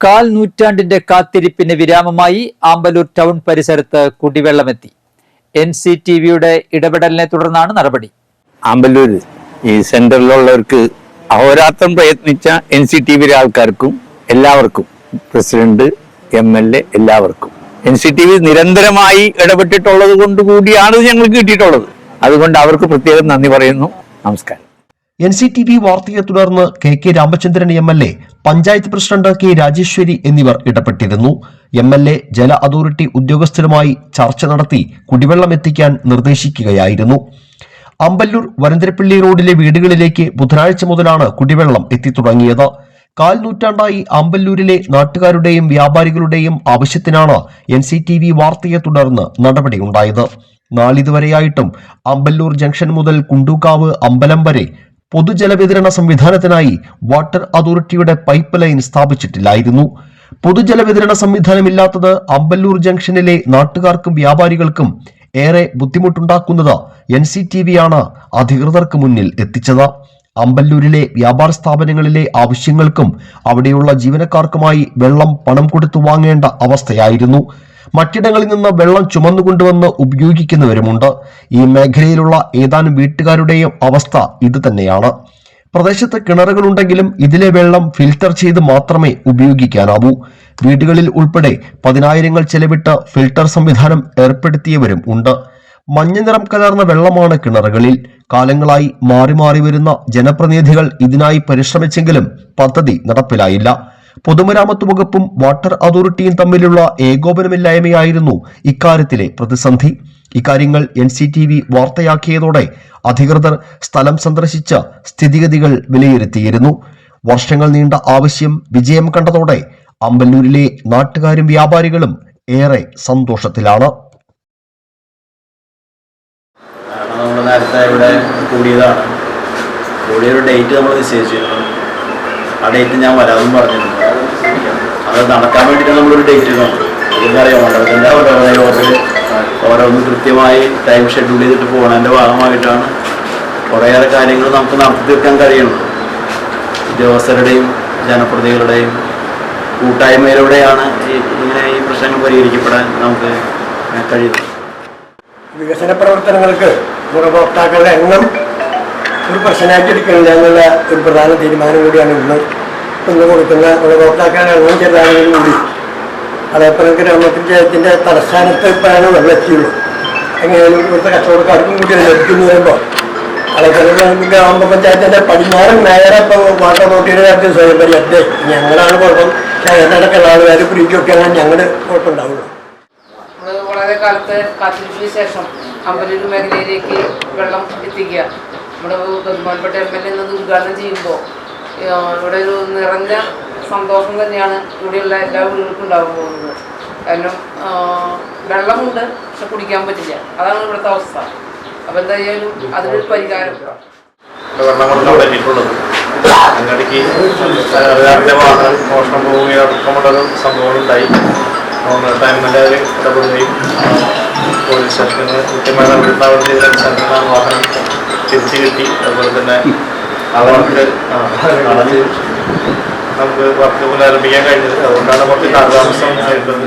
കാൽ നൂറ്റാണ്ടിന്റെ കാത്തിരിപ്പിന് വിരാമമായി ആമ്പലൂർ ടൗൺ പരിസരത്ത് കുടിവെള്ളമെത്തി. എൻ സി ടി വിയുടെ ഇടപെടലിനെ തുടർന്നാണ് നടപടി. ആമ്പലൂർ ഈ സെന്ററിലുള്ളവർക്ക് അഹോരാത്രം പ്രയത്നിച്ച എൻ സി ടി വിയിലെ ആൾക്കാർക്കും എല്ലാവർക്കും പ്രസിഡന്റ് എം എൽ എ എല്ലാവർക്കും. എൻ സി ടി വി നിരന്തരമായി ഇടപെട്ടിട്ടുള്ളത് കൊണ്ട് കൂടിയാണ് ഞങ്ങൾക്ക് കിട്ടിയിട്ടുള്ളത്. അതുകൊണ്ട് അവർക്ക് പ്രത്യേകം നന്ദി പറയുന്നു. നമസ്കാരം. എൻ സി ടി വി വാർത്തയെ തുടർന്ന് K K Ramachandran M L A panchayat president K Rajeshwari എന്നിവർ ഇടപെട്ടിരുന്നു. എം എൽ എ ജല അതോറിറ്റി ഉദ്യോഗസ്ഥരുമായി ചർച്ച നടത്തി കുടിവെള്ളം എത്തിക്കാൻ നിർദ്ദേശിക്കുകയായിരുന്നു. അമ്പല്ലൂർ വരന്തരപ്പള്ളി റോഡിലെ വീടുകളിലേക്ക് ബുധനാഴ്ച മുതലാണ് കുടിവെള്ളം എത്തിത്തുടങ്ങിയത്. കാൽ നൂറ്റാണ്ടായി അമ്പല്ലൂരിലെ നാട്ടുകാരുടെയും വ്യാപാരികളുടെയും ആവശ്യത്തിനാണ് എൻ സി ടി വി വാർത്തയെ തുടർന്ന് നടപടിയുണ്ടായത്. നാളിതുവരെയായിട്ടും അമ്പല്ലൂർ ജംഗ്ഷൻ മുതൽ കുണ്ടൂക്കാവ് അമ്പലം വരെ പൊതുജലവിതരണ സംവിധാനത്തിനായി വാട്ടർ അതോറിറ്റിയുടെ പൈപ്പ് ലൈൻ സ്ഥാപിച്ചിട്ടില്ലായിരുന്നു. പൊതുജലവിതരണ സംവിധാനമില്ലാത്തത് അമ്പല്ലൂർ ജംഗ്ഷനിലെ നാട്ടുകാർക്കും വ്യാപാരികൾക്കും ഏറെ ബുദ്ധിമുട്ടുണ്ടാക്കുന്നത് എൻ സി ടി വിയാണ് അധികൃതർക്ക് മുന്നിൽ എത്തിച്ചത്. അമ്പല്ലൂരിലെ വ്യാപാര സ്ഥാപനങ്ങളിലെ ആവശ്യങ്ങൾക്കും അവിടെയുള്ള ജീവനക്കാർക്കുമായി വെള്ളം പണം കൊടുത്തു വാങ്ങേണ്ട അവസ്ഥയായിരുന്നു. മറ്റിടങ്ങളിൽ നിന്ന് വെള്ളം ചുമന്നുകൊണ്ടുവന്ന് ഉപയോഗിക്കുന്നവരുമുണ്ട്. ഈ മേഖലയിലുള്ള ഏതാനും വീട്ടുകാരുടെയും അവസ്ഥ ഇതുതന്നെയാണ് പ്രദേശത്ത് കിണറുകളുണ്ടെങ്കിലും ഇതിലെ വെള്ളം ഫിൽട്ടർ ചെയ്ത് മാത്രമേ ഉപയോഗിക്കാനാവൂ. വീടുകളിൽ ഉൾപ്പെടെ പതിനായിരങ്ങൾ ചെലവിട്ട് ഫിൽട്ടർ സംവിധാനം ഏർപ്പെടുത്തിയവരും ഉണ്ട്. മഞ്ഞ നിറം കലർന്ന വെള്ളമാണ് കിണറുകളിൽ. കാലങ്ങളായി മാറി മാറി വരുന്ന ജനപ്രതിനിധികൾ ഇതിനായി പരിശ്രമിച്ചെങ്കിലും പദ്ധതി നടപ്പിലായില്ല. പൊതുമരാമത്ത് വകുപ്പും വാട്ടർ അതോറിറ്റിയും തമ്മിലുള്ള ഏകോപനമില്ലായ്മയായിരുന്നു ഇക്കാര്യത്തിലെ പ്രതിസന്ധി. ഇക്കാര്യങ്ങൾ എൻ സി ടി വി വാർത്തയാക്കിയതോടെ അധികൃതർ സ്ഥലം സന്ദർശിച്ച സ്ഥിതിഗതികൾ വിലയിരുത്തിയിരുന്നു. വർഷങ്ങൾ നീണ്ട ആവശ്യം വിജയം കണ്ടതോടെ അമ്പല്ലൂരിലെ നാട്ടുകാരും വ്യാപാരികളും ഏറെ സന്തോഷത്തിലാണ്. നേരത്തെ ഇവിടെ കൂടിയതാണ്. കൂടിയൊരു ഡേറ്റ് നമ്മൾ നിശ്ചയിച്ചിരുന്നു. ആ ഡേറ്റ് ഞാൻ വരാമെന്ന് പറഞ്ഞിട്ടുണ്ട് അത് നടക്കാൻ വേണ്ടിയിട്ട് നമ്മളൊരു ഡേറ്റ് നോക്കും ഇതെന്നറിയാം മണ്ഡലത്തിന്റെ ഓരോ ഓർഡർ ഓരോന്ന് കൃത്യമായി ടൈം ഷെഡ്യൂൾ ചെയ്തിട്ട് പോകുന്നതിന്റെ ഭാഗമായിട്ടാണ് കുറേയേറെ കാര്യങ്ങൾ നമുക്ക് നടത്തി തീർക്കാൻ കഴിയുന്നത് ഉദ്യോഗസ്ഥരുടെയും ജനപ്രതികളുടെയും കൂട്ടായ്മയിലൂടെയാണ് ഇങ്ങനെ ഈ പ്രശ്നങ്ങൾ പരിഹരിക്കപ്പെടാൻ നമുക്ക് കഴിയുന്നത്. വികസന പ്രവർത്തനങ്ങൾക്ക് ഗുണഭോക്താക്കളുടെ എണ്ണം ഒരു പ്രശ്നമാക്കി എടുക്കണില്ല എന്നുള്ള ഒരു പ്രധാന തീരുമാനം കൂടിയാണ് ഇന്ന് ഇന്ന് കൊടുക്കുന്ന ഗുണഭോക്താക്കളുടെ എണ്ണം ചെറുതാണെങ്കിലും കൂടി. അതേപോലെ ഗ്രാമപഞ്ചായത്തിന്റെ തലസ്ഥാനത്ത് ഇപ്പോഴാണ് വെള്ളം എത്തിയുള്ളൂ എങ്ങനെയാലും ഇവിടുത്തെ കച്ചവടക്കാർക്കും കൂടി ലഭിക്കുന്നു വരുമ്പോൾ അതേപോലെ ഗ്രാമപഞ്ചായത്തിന്റെ പടിഞ്ഞാറൻ മേയറെ ഇപ്പോൾ വാട്ടർ അതോറിറ്റിയുടെ കാര്യത്തിൽ സ്വയം പര്യാപ്തി ഞങ്ങളാണ് കുഴപ്പം. ഞങ്ങളുടെ ഫ്രീക്കൊക്കെ ആണ് ഞങ്ങൾ കുഴപ്പമുണ്ടാവുള്ളൂ. നമ്മൾ വളരെ കാലത്ത് കാത്തിരിപ്പിന് ശേഷം അമ്പലൂർ മേഖലയിലേക്ക് വെള്ളം എത്തിക്കുക. നമ്മുടെ ബഹുമാനപ്പെട്ട എം എൽ എ എന്നത് ഉദ്ഘാടനം ചെയ്യുമ്പോൾ ഇവിടെ ഒരു നിറഞ്ഞ സന്തോഷം തന്നെയാണ് ഇവിടെയുള്ള എല്ലാ വീടുകൾക്കും ഉണ്ടാകാൻ പോകുന്നത്. കാരണം വെള്ളമുണ്ട് പക്ഷെ കുടിക്കാൻ പറ്റില്ല. അതാണ് ഇവിടുത്തെ അവസ്ഥ. അപ്പം എന്തായാലും അതിനൊരു പരിഹാരം. പറ്റിയിട്ടുള്ളത് രാവിലെ വാഹനം മോഷണം പോവുകയും അടക്കമുള്ളൊരു സംഭവം ഉണ്ടായി ടൈമിന്റെ ഇടപെടുകയും പോലീസ് സ്റ്റേഷനിൽ കൃത്യമായ നടപടി ചെയ്ത വാഹനം തിരിച്ചു കിട്ടി അതുപോലെ തന്നെ അവർക്ക് നമുക്ക് വർക്ക് പുനരാരംഭിക്കാൻ കഴിഞ്ഞത്. അതുകൊണ്ടാണ് കുറച്ച് കാലതാമസം നേരിട്ടത്